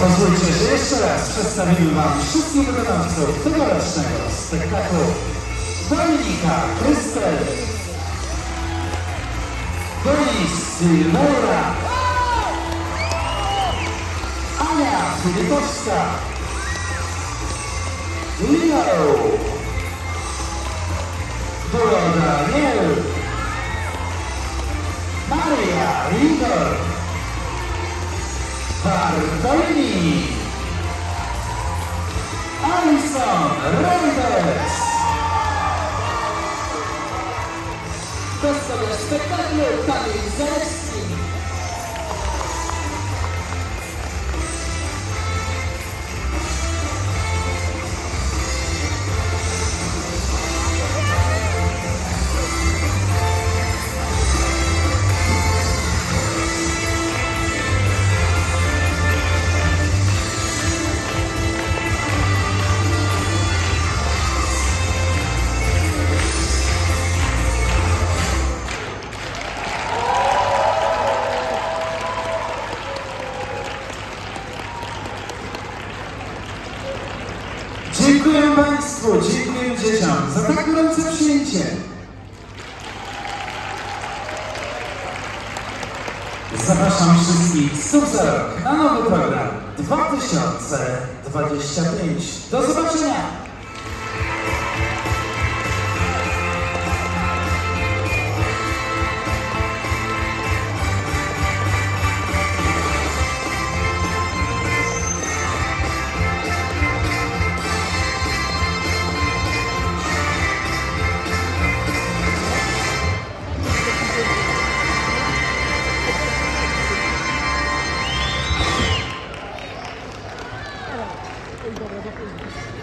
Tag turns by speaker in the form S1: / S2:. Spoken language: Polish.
S1: pozwólcie, że jeszcze raz przedstawimy Wam wszystkich wykonawców tegorocznego spektaklu Dominika Krystel, Denis Silveira, Ania Filipowska, Leo, Duro Daniel, Maria Rigor, Bartolini, Alison
S2: Ramírez. Questo è lo
S1: spettacolo Tali Dziękuję dzieciom za tak gorące przyjęcie. Zapraszam wszystkich rok na nowy program 2025. Do zobaczenia! Thank you.